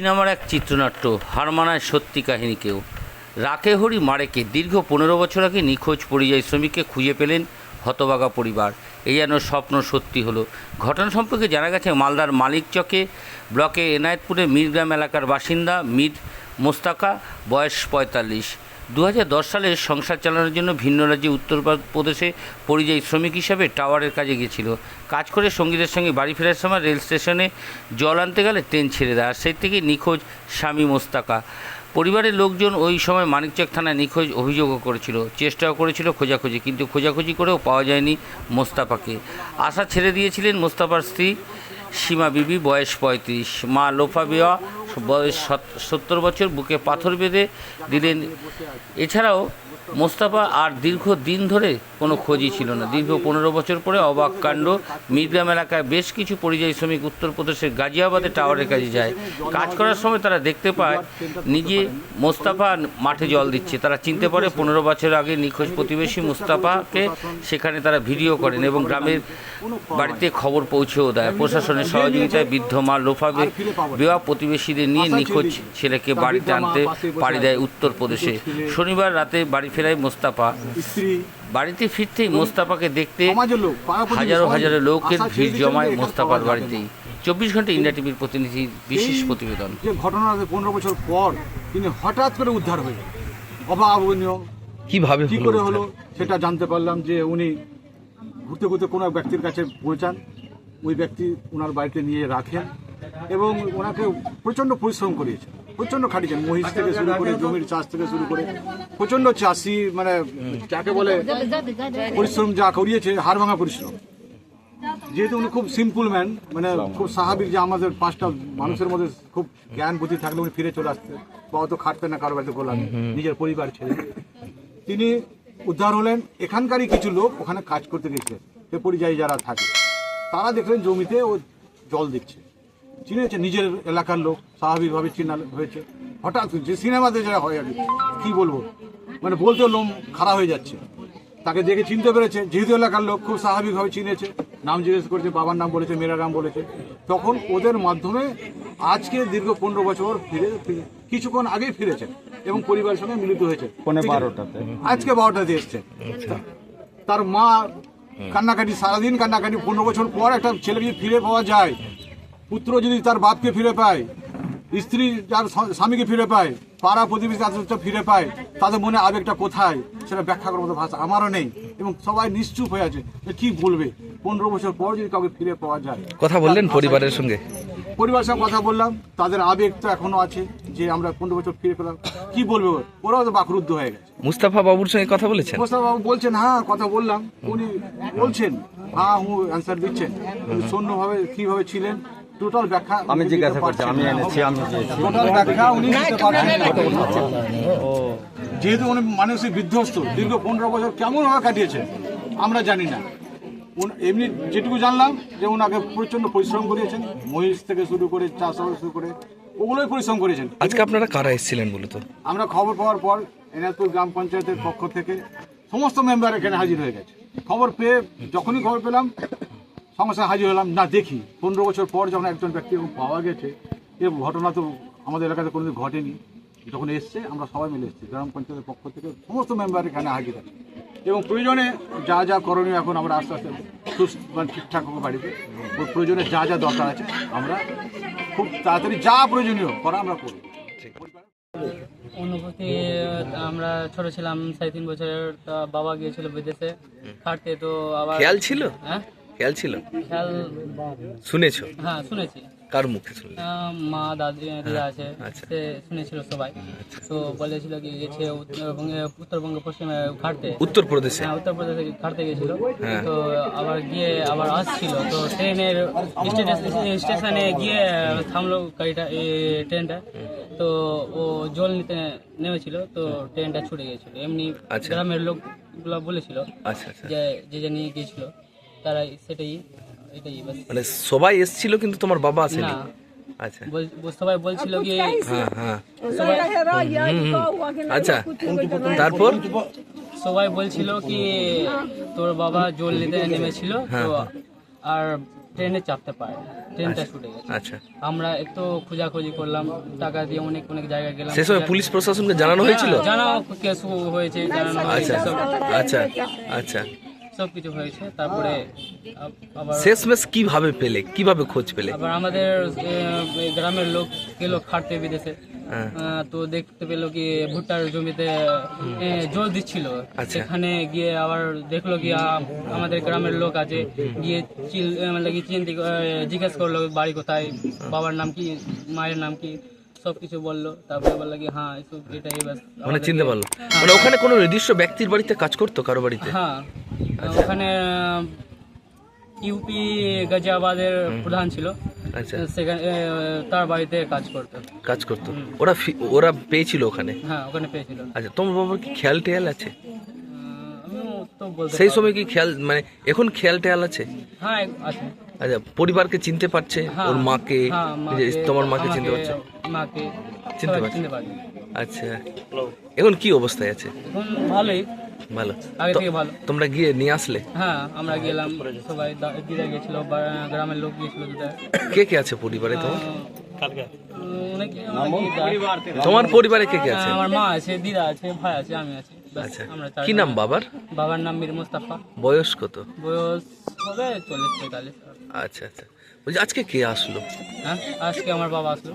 সিনেমার এক চিত্রনাট্য হার মানায় সত্যি কাহিনীকেও রাখে হরি মারেকে দীর্ঘ পনেরো বছর আগে নিখোঁজ পরিযায়ী শ্রমিককে খুঁজে পেলেন হতবাগা পরিবার। এই যেন স্বপ্ন সত্যি হলো। ঘটনা সম্পর্কে জানা গেছে, মালদার মালিক চকে ব্লকে এনায়েতপুরে মিরগ্রাম এলাকার বাসিন্দা মির মোস্তাকা, বয়স পঁয়তাল্লিশ। দু হাজার দশ সালে সংসার চালানোর জন্য ভিন্ন রাজ্যে উত্তরপ্রদেশে পরিযায়ী শ্রমিক হিসাবে টাওয়ারের কাজে গিয়েছিল। কাজ করে সঙ্গীদের সঙ্গে বাড়ি ফেরার সময় রেল স্টেশনে জল আনতে গেলে ট্রেন ছেড়ে দেয়। আর সেই থেকে নিখোঁজ স্বামী মোস্তাকা। পরিবারের লোকজন ওই সময় মানিকচক থানায় নিখোঁজ অভিযোগও করেছিল। চেষ্টাও করেছিল খোঁজাখুঁজি, কিন্তু খোঁজাখুঁজি করেও পাওয়া যায়নি মোস্তাফাকে। আশা ছেড়ে দিয়েছিলেন মোস্তাফার স্ত্রী সীমা বিবি, বয়স পঁয়ত্রিশ। মা লোফা বেওয়া বয়স সত- সত্তর বছর বুকে পাথর বেঁধে দিলেন। এছাড়াও মোস্তাফা আর দীর্ঘ দিন ধরে কোনো খোঁজই ছিল না। দীর্ঘ পনেরো বছর পরে অবাক কাণ্ড। মিরগ্রাম এলাকায় বেশ কিছু পরিযায়ী শ্রমিক উত্তরপ্রদেশের গাজিয়াবাদে টাওয়ারের কাজে যায়। কাজ করার সময় তারা দেখতে পায়, নিজে মোস্তাফা মাঠে জল দিচ্ছে। তারা চিনতে পারে পনেরো বছর আগে নিখোঁজ প্রতিবেশী মুস্তাফাকে সেখানে তারা ভিডিও করেন এবং গ্রামের বাড়িতে খবর পৌঁছেও দেয়। প্রশাসনের সহযোগিতায় বৃদ্ধ মা লোফা বিবাহ প্রতিবেশীদের নিয়ে নিখোঁজ ছেলেকে বাড়িতে আনতে পাড়ি দেয় উত্তরপ্রদেশে। শনিবার রাতে বাড়ি ফেরায় মোস্তাফা। স্ত্রী। বাড়িতে ফিরতেই মোস্তাফাকে দেখতে হাজারো হাজারো লোকের ভিড় জমায় মোস্তাফার বাড়িতেই চব্বিশ ঘণ্টা ইন্ডিয়া টিভির প্রতিনিধির বিশেষ প্রতিবেদন। যে ঘটনা পনেরো বছর পর তিনি হঠাৎ করে উদ্ধার হয়ে। অভাবনীয়। কীভাবে কি করে হলো সেটা জানতে পারলাম যে উনি ঘুরতে ঘুরতে কোনো ব্যক্তির কাছে পৌঁছান। ওই ব্যক্তি ওনার বাড়িতে নিয়ে রাখেন এবং ওনাকে প্রচণ্ড পরিশ্রম করিয়েছেন। প্রচণ্ড খাটিয়েছেন মহিষ থেকে শুরু করে জমির চাষ থেকে শুরু করে প্রচণ্ড চাষি মানে যাকে বলে পরিশ্রম যা করিয়েছে হাড় ভাঙা পরিশ্রম। যেহেতু উনি খুব সিম্পল ম্যান মানে খুব স্বাভাবিক যে আমাদের পাঁচটা মানুষের মধ্যে খুব জ্ঞান বুদ্ধি থাকলে উনি ফিরে চলে আসতেন। বা অত খাটতেন না কারও বাড়িতে গোলাম নিজের পরিবার ছেড়ে। তিনি উদ্ধার হলেন এখানকারই কিছু লোক ওখানে কাজ করতে গেছিলেন সে পরিযায়ী যারা থাকে। তারা দেখলেন জমিতে ও জল দিচ্ছে। চিনেছে নিজের এলাকার লোক স্বাভাবিকভাবে চিনা হয়েছে। হঠাৎ যে সিনেমাতে যারা হয় আর কি, বলব? মানে বলতেও লোম খারাপ হয়ে যাচ্ছে। তাকে দেখে চিনতে পেরেছে যেহেতু এলাকার লোক খুব স্বাভাবিকভাবে চিনেছে নাম জিজ্ঞেস করেছে বাবার নাম বলেছে মেয়ের নাম বলেছে। তখন ওদের মাধ্যমে আজকে দীর্ঘ পনেরো বছর ফিরে কিছুক্ষণ আগেই ফিরেছেন এবং পরিবারের সঙ্গে মিলিত হয়েছে বারোটাতে। আজকে বারোটাতে এসছে তার মা কান্নাকাটি সারাদিন কান্নাকাটি পনেরো বছর পর একটা ছেলেকে যদি ফিরে পাওয়া যায় পুত্র যদি তার বাপকে ফিরে পায় স্ত্রী যার স্বামীকে ফিরে পায় পাড়া প্রতিবেশী তাদের ফিরে পায় তাদের মনে আবেগটা কোথায়? সেটা ব্যাখ্যা করার মতো ভাষা আমারও নেই। এবং সবাই নিশ্চুপ হয়ে আছে। যে কি বলবে? পনেরো বছর পর যদি কাউকে ফিরে পাওয়া যায় কথা বললেন পরিবারের সঙ্গে? পরিবারের সঙ্গে কথা বললাম। তাদের আবেগ তো এখনও আছে যে আমরা পনেরো বছর ফিরে পেলাম। কি বলবে ওর? ওরাও তো বাকরুদ্ধ হয়ে গেছে। মুস্তাফা বাবুর সঙ্গে কথা বলেছেন? মোস্তাফা বাবু বলছেন হ্যাঁ কথা বললাম। উনি বলছেন হ্যাঁ হু অ্যান্সার দিচ্ছেন। কিন্তু শূন্যভাবে কীভাবে ছিলেন। টোটাল ব্যাখ্যা আমি জিজ্ঞাসা করছি আমি এনেছি আমি দিয়েছি। টোটাল ব্যাখ্যা উনি দিতে পারছেন যেহেতু উনি মানসিক বিধ্বস্ত দীর্ঘ পনেরো বছর কেমন ভাবে কাটিয়েছেন আমরা জানি না। উন- এমনি যেটুকু জানলাম যে ওনাকে প্রচণ্ড পরিশ্রম করিয়েছেন মহিষ থেকে শুরু করে চাষাবাদ শুরু করে ওগুলোই পরিশ্রম করেছেন আজকে আপনারা কারা এসেছিলেন বলতো আমরা খবর পাওয়ার পর এনাজপুর গ্রাম পঞ্চায়েতের পক্ষ থেকে সমস্ত মেম্বার এখানে হাজির হয়ে গেছে। খবর পেয়ে যখনই খবর পেলাম সঙ্গে সঙ্গে হাজির হলাম। না দেখি। পনেরো বছর পর যখন একজন ব্যক্তি পাওয়া গেছে এ ঘটনা তো আমাদের এলাকাতে কোনোদিন ঘটেনি। যখন এসছে আমরা সবাই মিলে এসেছি গ্রাম পঞ্চায়েতের পক্ষ থেকে সমস্ত মেম্বার এখানে হাজির আছে এবং প্রয়োজনে যা যা করণীয় এখন আমরা আস্তে আস্তে সুস্থ মানে ঠিকঠাক হবে বাড়িতে। প্রয়োজনে যা যা দরকার আছে আমরা খুব তাড়াতাড়ি যা প্রয়োজনীয় করা আমরা করব। অনুভূতি আমরা ছোট ছিলাম সাড়ে তিন বছরের তা বাবা গিয়েছিল বিদেশে। খাটতে তো আবার খেয়াল ছিল? হ্যাঁ? খেয়াল ছিল? খেয়াল শুনেছো? হ্যাঁ শুনেছি। কার মুখে শুনলে? আহ, মা দাদি দিদা আছে আচ্ছা। সে শুনেছিল সবাই। তো বলেছিল কি গেছে উত্তরবঙ্গে উত্তরবঙ্গে পশ্চিমে খাটতে উত্তরপ্রদেশে? হ্যাঁ উত্তরপ্রদেশে খাটতে গেছিল। হ্যাঁ। তো আবার গিয়ে আবার আসছিল। তো ট্রেনের স্টেশন- স্টেশনে গিয়ে থামলো গাড়িটা ট্রেনটা। তো ও জল নিতে নেমেছিল তো ট্রেনটা ছুটে গিয়েছিল এমনি আচ্ছা। গ্রামের লোকগুলো বলেছিল আচ্ছা আচ্ছা। যে যে যে নিয়ে গিয়েছিল। তারা সেটাই এটাই বাস। মানে সবাই এসেছিল কিন্তু তোমার বাবা আসেনি? না। আচ্ছা। বল- বল- সবাই বলছিল কি হ্যাঁ হ্যাঁ। আচ্ছা তারপর? সবাই বলছিল কি তোর বাবা জল নিতে নেমেছিল তো আর ট্রেনে চাপতে পারে ট্রেনটা ছুটে গেছে। আচ্ছা। আমরা একটু খোঁজাখুঁজি করলাম টাকা দিয়ে অনেক অনেক জায়গায় গেলাম। সে সময় পুলিশ প্রশাসনকে জানানো হয়েছিল? হ্যাঁ, জানাও কেস হয়েছে জানানো আচ্ছা আচ্ছা আচ্ছা। সব কিছু হয়েছে। তারপরে আব- আবার শেষমেশ কীভাবে পেলে? কীভাবে খোঁজ পেলে? আবার আমাদের গ্রামের লোক গেল খাটতে বিদেশে হ্যাঁ। আহ, তো দেখতে পেল কি ভুট্টার জমিতে জল দিচ্ছিল। আচ্ছা। সেখানে গিয়ে আবার দেখল কি আমাদের গ্রামের লোক আছে। গিয়ে চিল মানে কি চিন্তি জিজ্ঞেস করল বাড়ি কোথায়? বাবার নাম কি? মায়ের নাম কি? সব কিছু বলল। তারপরে বলল কি হ্যাঁ এসব এটাই ব্যাস। মানে আমাদেরকে- চিনতে পারল। মানে ওখানে কোনো নির্দিষ্ট ব্যক্তির বাড়িতে কাজ করতো কারও বাড়িতে? হ্যাঁ। ওখানে ইউপি গাজিয়াবাদের প্রধান ছিল। আচ্ছা। সেখানে তার বাড়িতে কাজ করতো। কাজ করতো। ওরা ওরা পেয়েছিল ওখানে? হ্যাঁ ওখানে পেয়েছিল। আচ্ছা তোমার বাবার কি খেয়াল টেয়াল আছে? আহ, আমিও তো বলতে সেই সময় কি খেয়াল মানে এখন খেয়াল টেয়াল আছে? হ্যাঁ আছে। আচ্ছা পরিবারকে চিনতে পারছে? হ্যাঁ, ওর মাকে? হ্যাঁ, মাকে, তোমার মাকে চিনতে পারছে? মাকে চিনতে পারছে? আচ্ছা। এখন কি অবস্থায় আছে? এখন ভালোই। ভালো। আগে থেকে ভালো। তোমরা গিয়ে নিয়ে আসলে? হ্যাঁ আমরা গেলাম সবাই দিদা গেছিল বা- গ্রামের লোক গিয়েছিল দিদা কে কে আছে পরিবারে তোমার? তোমার পরিবারে কে কে আছে? হ্যাঁ, আমার মা আছে দিদা আছে ভাই আছে আমি আছি। আচ্ছা। কি নাম বাবার? বাবার নাম মীর মুস্তাফা। বয়স কত? বয়স হবে চল্লিশ পঁয়তাল্লিশ। আচ্ছা আচ্ছা। বলছি আজকে কে আসলো? হ্যাঁ আজকে আমার বাবা আসলো।